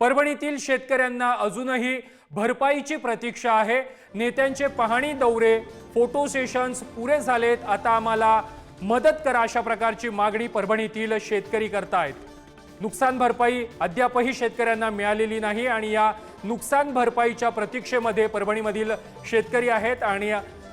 परभणीतील शेतकऱ्यांना अजूनही भरपाईची प्रतीक्षा आहे. नेत्यांचे पाहणी दौरे फोटो सेशन्स पुरे झालेत. आता आम्हाला मदत करा अशा प्रकारची मागणी परभणीतील शेतकरी करतायत. नुकसान भरपाई अद्यापही शेतकऱ्यांना मिळालेली नाही आणि या नुकसान भरपाईच्या प्रतीक्षेमध्ये परभणीमधील शेतकरी आहेत आणि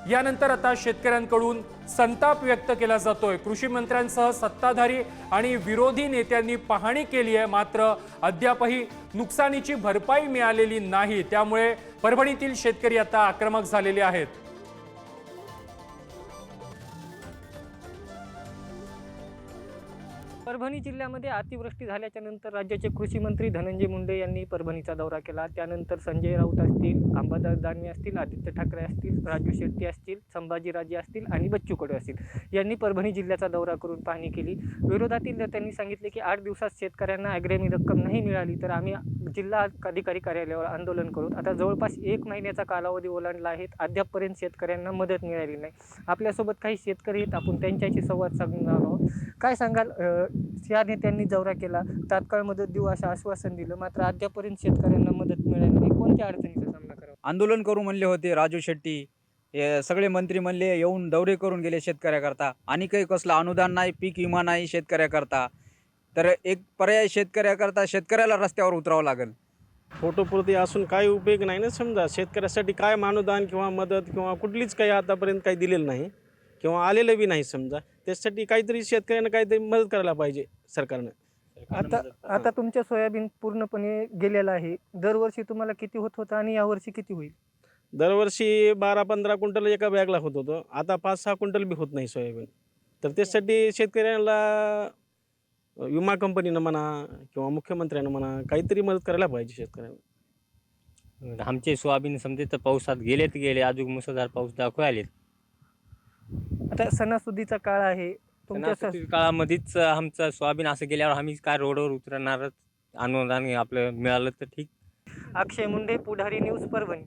यानंतर आता शेतकऱ्यांकडून संताप व्यक्त केला जातोय. कृषी मंत्र्यांसह सत्ताधारी आणि विरोधी नेत्यांनी पाहणी केली आहे. मात्र अद्यापही नुकसानीची भरपाई मिळालेली नाही. त्यामुळे परभणीतील शेतकरी आता आक्रमक झालेले आहेत. परभणी जिल्ह्यामध्ये अतिवृष्टी झाल्याच्यानंतर राज्याचे कृषी मंत्री धनंजय मुंडे यांनी परभणीचा दौरा केला. त्यानंतर संजय राऊत असतील अंबादास दानवे असतील आदित्य ठाकरे असतील राजू शेट्टी असतील संभाजीराजे असतील आणि बच्चू कडू असतील यांनी परभणी जिल्ह्याचा दौरा करून पाहणी केली. विरोधातील नेत्यांनी सांगितले की आठ दिवसात शेतकऱ्यांना अग्रेमी रक्कम नाही मिळाली तर आम्ही जिल्हा अधिकारी कार्यालयावर आंदोलन करू. आता जवळपास एक महिन्याचा कालावधी ओलांडला आहे. अद्यापपर्यंत शेतकऱ्यांना मदत मिळाली नाही. आपल्यासोबत काही शेतकरी आहेत. आपण त्यांच्याशी संवाद साधणार आहोत. काय सांगाल या नेत्यांनी दौरा केला. तात्काळ मदत देऊ असं आश्वासन दिलं. मात्र अद्यापर्यंत शेतकऱ्यांना मदत मिळाली नाही. कोणत्या अडचणीचा सामना करावा? आंदोलन करू म्हणले होते राजू शेट्टी. हे सगळे मंत्री म्हणले येऊन दौरे करून गेले शेतकऱ्याकरता. आणि काही कसलं अनुदान नाही पीक विमा नाही शेतकऱ्याकरता. तर एक पर्याय शेतकऱ्याकरता शेतकऱ्याला रस्त्यावर उतरावं लागेल. फोटोपुरती असून काही उपयोग नाही ना समजा. शेतकऱ्यासाठी काय अनुदान किंवा मदत किंवा कुठलीच काही आतापर्यंत काही दिलेलं नाही. किंवा आलेलं बी नाही समजा. त्याच्यासाठी काहीतरी शेतकऱ्यांना काहीतरी मदत करायला पाहिजे सरकारनं. आता आता तुमच्या सोयाबीन पूर्णपणे गेलेलं आहे. दरवर्षी तुम्हाला किती होत होतं आणि यावर्षी किती होईल? दरवर्षी बारा पंधरा क्विंटल एका बॅगला होत होतं. आता पाच सहा क्विंटल बी होत नाही सोयाबीन. तर त्यासाठी शेतकऱ्यांना विमा कंपनीनं म्हणा किंवा मुख्यमंत्र्यानं म्हणा काहीतरी मदत करायला पाहिजे शेतकऱ्यांना. आमचे सोयाबीन समजे तर पावसात गेलेत गेले. अजून मुसळधार पाऊस दाखवायले आता सणासुदीचा काळ आहे. तुमच्या सणासुदीच्या काळामध्येच आमचं सोयाबीन असं गेल्यावर आम्ही काय रोडवर उतरणारच अनुदान आपलं मिळालं तर ठीक. अक्षय मुंडे पुढारी न्यूज परभणी.